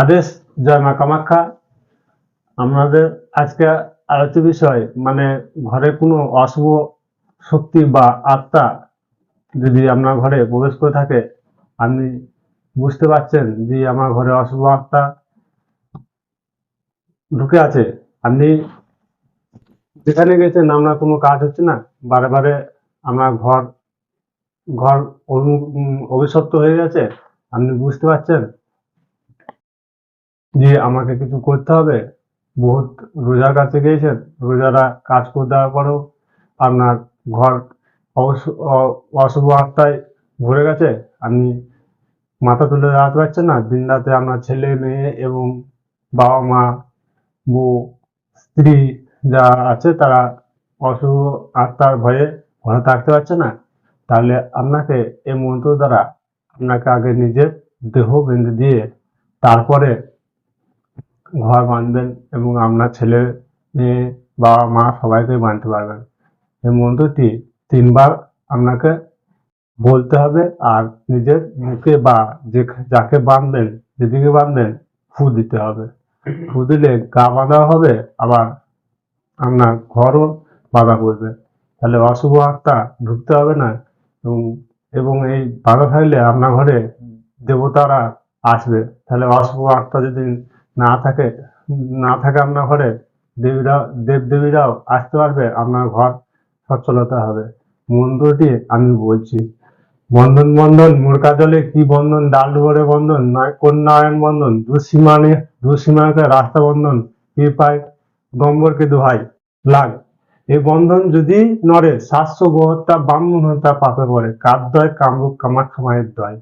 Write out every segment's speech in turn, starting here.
আদেশ জয় মা কামাখ্যা। আমাদের আজকে আলোচ্য বিষয় মানে ঘরে কোনো অশুভ শক্তি বা আত্মা যদি আপনার ঘরে প্রবেশ করে থাকে, আপনি বুঝতে পারছেন যে আমার ঘরে অশুভ আত্মা ঢুকে আছে। আপনি যেখানে গেছেন আপনার কোনো কাজ হচ্ছে না? বারে বারে আপনার ঘর ঘর অভিশপ্ত হয়ে গেছে? আপনি বুঝতে পারছেন? যে আমাকে কিছু করতে হবে, বহুত রোজার কাছে গিয়েছেন, রোজারা কাজ করে দেওয়ার পরেও আপনার ঘর অশুভ আত্মায় ভরে গেছে। আপনি মাথা তুলে দাঁড়াতে পারছেন না। দিন রাতে আপনার ছেলে, মেয়ে এবং বাবা, মা, বউ, স্ত্রী যা আছে, তারা অশুভ আত্মার ভয়ে ঘরে থাকতে পারছে না। তাহলে আপনাকে এই মন্ত্র দ্বারা আপনাকে আগে নিজের দেহ বেঁধে দিয়ে তারপরে ঘর বাঁধবেন এবং আপনার ছেলে মেয়ে বাবা মা সবাইকে বাঁধতে পারবেন। এই মন্ত্রটি তিনবার আপনাকে বলতে হবে আর নিজের মুখে বা যে যাকে বাঁধবেন, যেদিকে বাঁধবেন, ফু দিতে হবে। ফু দিলে গা বাঁধা হবে, আবার আপনার ঘরও বাঁধা পড়বে। তাহলে অশুভ আত্মা ঢুকতে হবে না এবং এবং এই বাঁধা থাকলে আপনার ঘরে দেবতারা আসবে। তাহলে অশুভ আত্মা যদি না থাকে না থাকে আপনার ঘরে দেবীরা, দেবদেবীরাও আসতে পারবে, আপনার ঘর সচ্ছলতা হবে। মন্ত্রটি আমি বলছি। বন্ধন বন্ধন মুরকা জলে কি বন্ধন? ডাল ভরে বন্ধন, নয়, কন্যায়ন বন্ধন, দুসীমানে, দুসীমাকে রাস্তা বন্ধন, কৃপায় গম্বরকে দোহাই, লাগ। এই বন্ধন যদি নড়ে সাতশো বহত্তা ব্রাহ্মণ হত্যা পাপে পড়ে কাদ্দয় কামরূপ কামাখ্যা মায়ের দয়।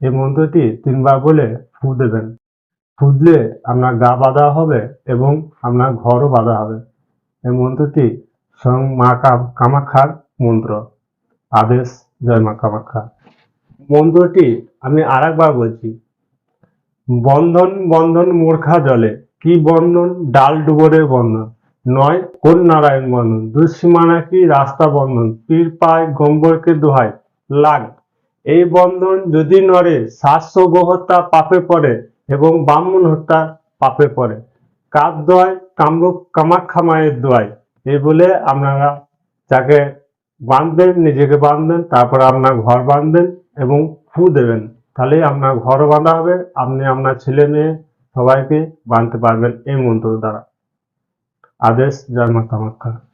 এই মন্ত্রটি তিনবার বলে ফু দেবেন। ফুদলে আপনার গা বাঁধা হবে এবং আপনার ঘরও বাঁধা হবে। এই মন্ত্রটি স্বয়ং মা কা- কামাখ্যার মন্ত্র। আদেশ, জয় মা কামাখ্যা। মন্ত্রটি আমি আর একবার বলছি, বন্ধন বন্ধন মূর্খা জলে, কি বন্ধন? ডাল ডুবরের বন্ধন। নয় কোন নারায়ণ বন্ধন। দুঃসীমানা কি রাস্তা বন্ধন? পীর পায় গম্বরকে দোহায়। লাগ, এই বন্ধন যদি নড়ে সাতশো গোহত্যা পাপে পড়ে এবং ব্রাহ্মণ হত্যা পাপে পড়ে। কার দোয়ায়, কামরূপ কামাখ্যা মায়ের দোয়ায়। এই বলে আপনারা যাকে বাঁধবেন, নিজেকে বাঁধবেন, তারপর আপনার ঘর বাঁধবেন এবং ফু দেবেন। তাহলে আপনার ঘরও বাঁধা হবে, আপনি আপনার ছেলে মেয়ে সবাইকে বাঁধতে পারবেন এই মন্ত্র দ্বারা। আদেশ জয় মা কামাখ্যা।